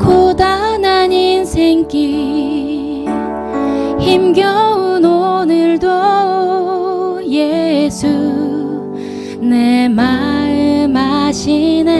고단한 인생길 힘겨운 오늘도 예수 내 마음 아시네